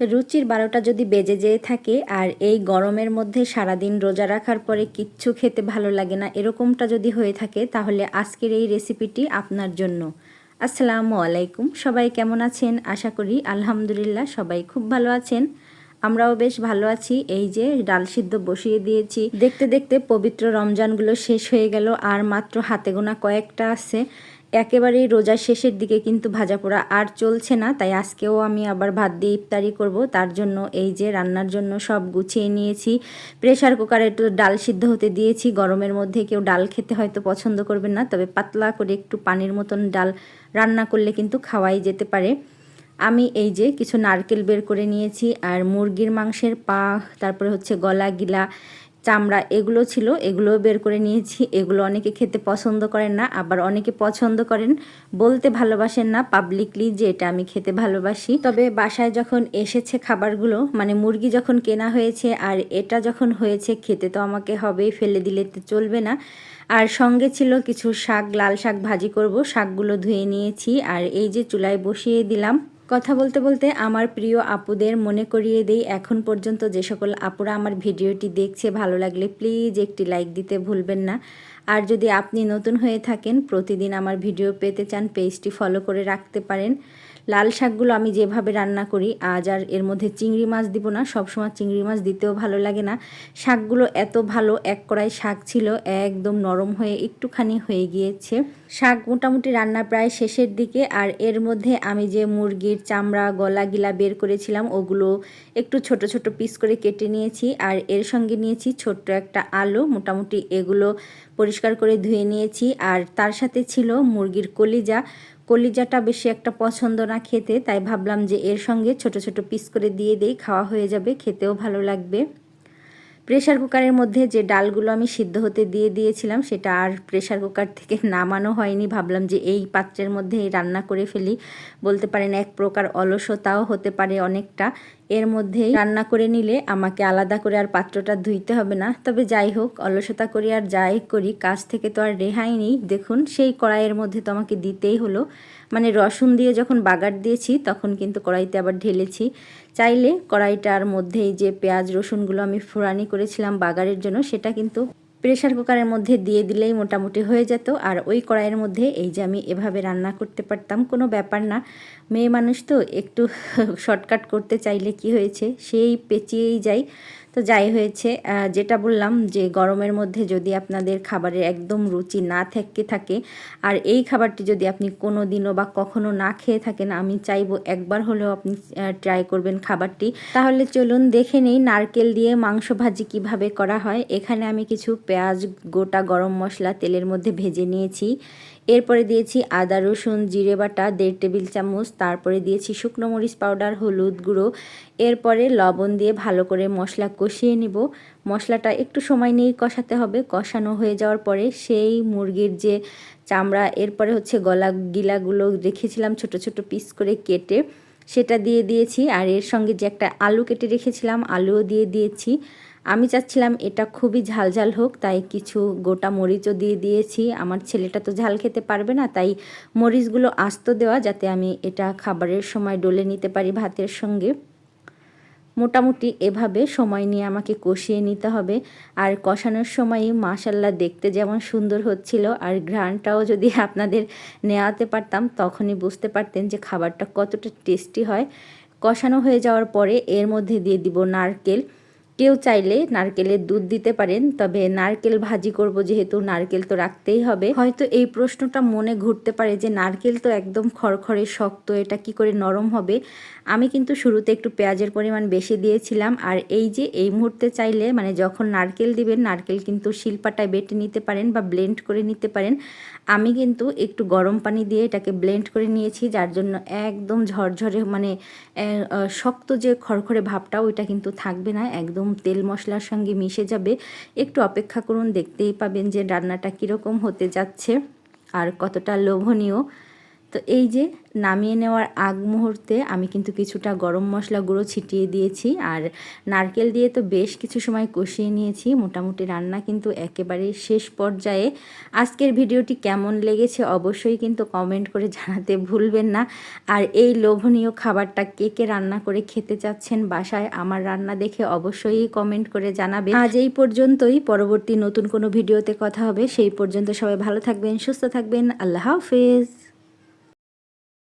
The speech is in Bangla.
রুচির বারোটা যদি বেজে যেয়ে থাকে আর এই গরমের মধ্যে সারাদিন রোজা রাখার পরে কিচ্ছু খেতে ভালো লাগে না, এরকমটা যদি হয়ে থাকে তাহলে আজকের এই রেসিপিটি আপনার জন্য। আসসালামু আলাইকুম, সবাই কেমন আছেন? আশা করি আলহামদুলিল্লাহ সবাই খুব ভালো আছেন। আমরাও বেশ ভালো আছি। এই যে ডাল সিদ্ধ বসিয়ে দিয়েছি। দেখতে দেখতে পবিত্র রমজানগুলো শেষ হয়ে গেল আর মাত্র হাতে গোনা কয়েকটা আছে। একেবারেই রোজার শেষের দিকে কিন্তু ভাজা পোড়া আর চলছে না, তাই আজকেও আমি আবার ভাত দিয়ে ইফতারি করব। তার জন্য এই যে রান্নার জন্য সব গুছিয়ে নিয়েছি। প্রেশার কুকারে একটু ডাল সিদ্ধ হতে দিয়েছি। গরমের মধ্যে কেউ ডাল খেতে হয়তো পছন্দ করবেন না, তবে পাতলা করে একটু পানির মতন ডাল রান্না করলে কিন্তু খাওয়াই যেতে পারে। আমি এই যে কিছু নারকেল বের করে নিয়েছি, আর মুরগির মাংসের পা, তারপরে হচ্ছে গলা গিলা চামড়া এগুলো ছিল এগুলো বের করে নিয়েছি। এগুলো অনেকে খেতে পছন্দ করেন না, আবার অনেকে পছন্দ করেন। বলতে ভালোবাসেন না পাবলিকলি যে এটা আমি খেতে ভালোবাসি। তবে বাসায় যখন এসেছে খাবারগুলো মানে মুরগি যখন কেনা হয়েছে আর এটা যখন হয়েছে, খেতে তো আমাকে হবেই, ফেলে দিলে তো চলবে না। আর সঙ্গে ছিল কিছু শাক, লাল শাক ভাজি করব, শাকগুলো ধুয়ে নিয়েছি। আর এই যে চুলায় বসিয়ে দিলাম। কথা বলতে বলতে আমার প্রিয় আপুদের মনে করিয়ে দেই, এখন পর্যন্ত যে সকল আপুরা আমার ভিডিওটি দেখছে, ভালো লাগলে প্লিজ একটি লাইক দিতে ভুলবেন না। আর যদি আপনি নতুন হয়ে থাকেন, প্রতিদিন আমার ভিডিও পেতে চান, পেজটি ফলো করে রাখতে পারেন। লাল শাকগুলো আমি যেভাবে রান্না করি, আজ আর এর মধ্যে চিংড়ি মাছ দিব না, সবসময় চিংড়ি মাছ দিতেও ভালো লাগে না। শাকগুলো এত ভালো, এক কড়াই শাক ছিল, একদম নরম হয়ে একটুখানি হয়ে গিয়েছে। শাক মোটামুটি রান্না প্রায় শেষের দিকে, আর এর মধ্যে আমি যে মুরগির চামড়া গলা গিলা বের করেছিলাম, ওগুলো একটু ছোট ছোট পিস করে কেটে নিয়েছি, আর এর সঙ্গে নিয়েছি ছোট্ট একটা আলু, মোটামুটি এগুলো পরিষ্কার করে ধুয়ে নিয়েছি, আর তার সাথে ছিল মুরগির কলিজা। কলিজাটা বেশি একটা পছন্দ না খেতে, তাই ভাবলাম যে এর সঙ্গে ছোট ছোট পিস করে দিয়ে দেই, খাওয়া হয়ে যাবে, খেতেও ভালো লাগবে। প্রেশার কুকারের মধ্যে যে ডালগুলো আমি সিদ্ধ হতে দিয়ে দিয়েছিলাম, সেটা আর প্রেশার কুকার থেকে নামানো হয়নি, ভাবলাম যে এই পাত্রের মধ্যে রান্না করে ফেলি। বলতে পারেন এক প্রকার অলসতাও হতে পারে অনেকটা। এর মধ্যেই রান্না করে নিলে আমাকে আলাদা করে আর পাত্রটা ধুইতে হবে না। তবে যাই হোক, অলসতা করি আর যাই করি, কাজ থেকে তো আর রেহাই নেই। দেখুন, সেই কড়াইয়ের মধ্যে তো আমাকে দিতেই হলো। মানে রসুন দিয়ে যখন বাগার দিয়েছি, তখন কিন্তু কড়াইতে আবার ঢেলেছি। চাইলে কড়াইটার মধ্যেই যে পেঁয়াজ রসুনগুলো আমি ফোড়ানি করেছিলাম বাগারের জন্য, সেটা কিন্তু প্রেশার কুকারের মধ্যে দিয়ে দিলেই মোটামুটি হয়ে যেত। আর ওই কড়াইয়ের মধ্যে এই যে আমি এভাবে রান্না করতে পারতাম, কোনো ব্যাপার না। মেয়ে মানুষ তো একটু শর্টকাট করতে চাইলে কি হয়েছে? সেই পেঁচিয়েই যাই। তো যাই হয়েছে যেটা বললাম যে গরমের মধ্যে যদি আপনাদের খাবারের একদম রুচি না থেকে থাকে, আর এই খাবারটি যদি আপনি কোনো দিনও বা কখনো না খেয়ে থাকেন, আমি চাইব একবার হলেও আপনি ট্রাই করবেন খাবারটি। তাহলে চলুন দেখে নেই নারকেল দিয়ে মাংস ভাজি কীভাবে করা হয়। এখানে আমি কিছু পেঁয়াজ, গোটা গরম মশলা তেলের মধ্যে ভেজে নিয়েছি। এরপরে দিয়েছি আদা, রসুন, জিরে বাটা, দেড় টেবিল চামচ। তারপরে দিয়েছি শুকনো মরিচ পাউডার, হলুদ গুঁড়ো। এরপরে লবণ দিয়ে ভালো করে মশলা কষিয়ে নিব। মশলাটা একটু সময় নিয়েই কষাতে হবে। কষানো হয়ে যাওয়ার পরে সেই মুরগির যে চামড়া, এরপরে হচ্ছে গলা গিলাগুলো রেখেছিলাম ছোট ছোট পিস করে কেটে। সেটা দিয়ে দিয়েছি। আর এর সঙ্গে যে একটা আলু কেটে রেখেছিলাম, আলুও দিয়ে দিয়েছি। আমি চাচ্ছিলাম এটা খুবই ঝাল ঝাল হোক, তাই কিছু গোটা মরিচও দিয়ে দিয়েছি। আমার ছেলেটা তো ঝাল খেতে পারবে না, তাই মরিচগুলো আস্ত দেওয়া যাতে আমি এটা খাবারের সময় ডলে নিতে পারি ভাতের সঙ্গে। মোটামুটি এভাবে সময় নিয়ে আমাকে কষিয়ে নিতে হবে। আর কষানোর সময় মাশাল্লাহ দেখতে যেমন সুন্দর হচ্ছিল, আর ঘ্রাণটাও যদি আপনাদের নেওয়াতে পারতাম, তখনই বুঝতে পারতেন যে খাবারটা কতটা টেস্টি হয়। কষানো হয়ে যাওয়ার পরে এর মধ্যে দিয়ে দিব নারকেল। কেউ চাইলে নারকেলের দুধ দিতে পারেন, তবে নারকেল ভাজি করব যেহেতু নারকেল তো রাখতেই হবে। হয়তো এই প্রশ্নটা মনে ঘুরতে পারে যে নারকেল তো একদম খড়খড়ে শক্ত, এটা কি করে নরম হবে? আমি কিন্তু শুরুতে একটু পেঁয়াজের পরিমাণ বেশি দিয়েছিলাম, আর এই যে এই মুহূর্তে চাইলে মানে যখন নারকেল দিবেন, নারকেল কিন্তু শিল্পাটায় বেটে নিতে পারেন বা ব্লেন্ড করে নিতে পারেন। আমি কিন্তু একটু গরম পানি দিয়ে এটাকে ব্লেন্ড করে নিয়েছি, যার জন্য একদম ঝরঝরে মানে শক্ত যে খড়খড়ে ভাবটা, ওইটা কিন্তু থাকবে না একদম তেল মশলার সঙ্গে মিশে যাবে। একটু অপেক্ষা করুন, দেখতেই পাবেন যে রান্নাটা কীরকম হতে যাচ্ছে আর কতটা লোভনীয়। তো এই যে নামিয়ে নেওয়ার আগ মুহূর্তে আমি কিন্তু কিছুটা গরম মশলা গুঁড়ো ছিটিয়ে দিয়েছি আর নারকেল দিয়ে তো বেশ কিছু সময় কষিয়ে নিয়েছি। মোটামুটি রান্না কিন্তু একেবারে শেষ পর্যায়ে। আজকের ভিডিওটি কেমন লেগেছে অবশ্যই কিন্তু কমেন্ট করে জানাতে ভুলবেন না। আর এই লোভনীয় খাবারটা কে কে রান্না করে খেতে চাচ্ছেন বাসায় আমার রান্না দেখে অবশ্যই কমেন্ট করে জানাবে। আজ এই পর্যন্তই। পরবর্তী নতুন কোনো ভিডিওতে কথা হবে। সেই পর্যন্ত সবাই ভালো থাকবেন, সুস্থ থাকবেন। আল্লাহ হাফেজ।